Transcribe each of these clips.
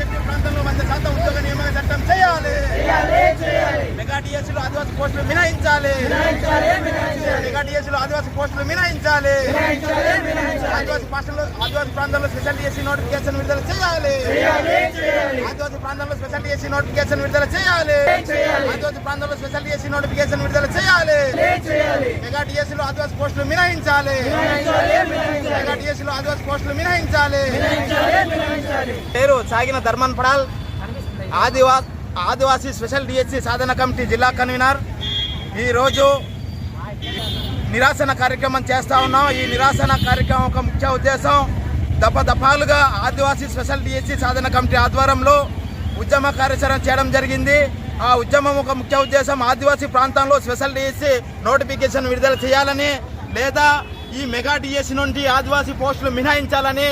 SC ప్రాంతంలో వంద శాతం ఉద్యోగ నియామక చట్టం చేయాలి. మెగా డిఎస్సీలో ఆదివాసీ పోస్టులు మినహాయించాలి. మెగా డిఎస్సీలో ఆదివాసీ పోస్టులు మినహాయించాలి. ఆదివాసీ ప్రాంతంలో స్పెషల్ డిఎస్సీ నోటిఫికేషన్ విడుదల చేయాలి. ఆదివాసీ ప్రాంతంలో స్పెషల్ డిఎస్సీ నోటిఫికేషన్ విడుదల చేయాలి. ఆదివాసీ ప్రాంతంలో స్పెషల్ డిఎస్సీ నోటిఫికేషన్ విడుదల చేయాలి. మెగా డిఎస్సీలో ఆదివాసీ పోస్టులు మినహాయించాలి. మెగా డిఎస్సీలో ఆదివాసీ పోస్టులు మినహాయించాలి పేరు సాగిన ధర్మన్ పడాల్ ఆదివా ఆదివాసీ స్పెషల్ డిఎస్సి సాధన కమిటీ జిల్లా కన్వీనర్. ఈరోజు నిరాశన కార్యక్రమం చేస్తా ఉన్నాం. ఈ నిరాశన కార్యక్రమం ఒక ముఖ్య ఉద్దేశం దఫ దఫాలుగా ఆదివాసీ స్పెషల్ డిఎస్సి సాధన కమిటీ ఆధ్వర్యంలో ఉద్యమ కార్యాచరణ చేయడం జరిగింది. ఆ ఉద్యమం ఒక ముఖ్య ఉద్దేశం ఆదివాసీ ప్రాంతంలో స్పెషల్ డిఎస్సి నోటిఫికేషన్ విడుదల చేయాలని లేదా ఈ మెగా డిఎస్సి నుండి ఆదివాసీ పోస్టులు మినహాయించాలని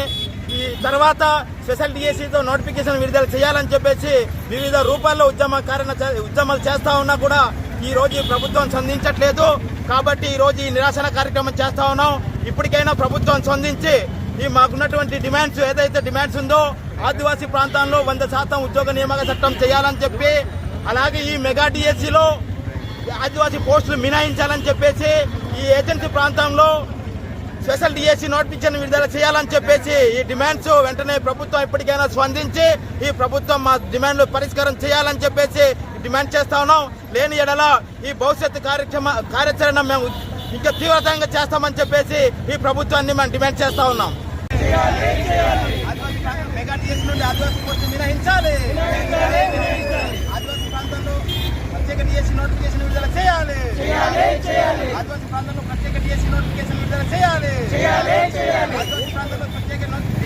ఈ తర్వాత స్పెషల్ డిఎస్సితో నోటిఫికేషన్ విడుదల చేయాలని చెప్పేసి వివిధ రూపాల్లో ఉద్యమ కారణ ఉద్యమాలు చేస్తా ఉన్నా కూడా ఈ రోజు ప్రభుత్వం స్పందించట్లేదు. కాబట్టి ఈ రోజు ఈ నిరాశన కార్యక్రమం చేస్తా ఉన్నాం. ఇప్పటికైనా ప్రభుత్వం స్పందించి ఈ మాకున్నటువంటి డిమాండ్స్ ఏదైతే డిమాండ్స్ ఉందో ఆదివాసీ ప్రాంతాల్లో వంద శాతం ఉద్యోగ నియామక చట్టం చేయాలని చెప్పి అలాగే ఈ మెగా డిఎస్సిలో ఆదివాసీ పోస్టులు మినాయించాలని చెప్పేసి ఈ ఏజెన్సీ ప్రాంతంలో స్పెషల్ డిఎస్సి నోటిఫికేషన్ విడుదల చేయాలని చెప్పేసి ఈ డిమాండ్స్ వెంటనే ప్రభుత్వం ఎప్పటికైనా స్పందించి ఈ ప్రభుత్వం మా డిమాండ్లు పరిష్కారం చేయాలని చెప్పేసి డిమాండ్ చేస్తా ఉన్నాం. లేని ఎడల ఈ భవిష్యత్తు కార్యక్రమ కార్యాచరణ మేము ఇంకా తీవ్రతంగా చేస్తామని చెప్పేసి ఈ ప్రభుత్వాన్ని మేము డిమాండ్ చేస్తా ఉన్నాం. ఆదివాసీ ప్రాంతంలో ప్రత్యేక డిఎస్సీ నోటిఫికేషన్ విడుదల చేయాలి. చేయాలి చేయాలి. ఆదివాసీ ప్రాంతంలో ప్రత్యేక నోటిఫికేషన్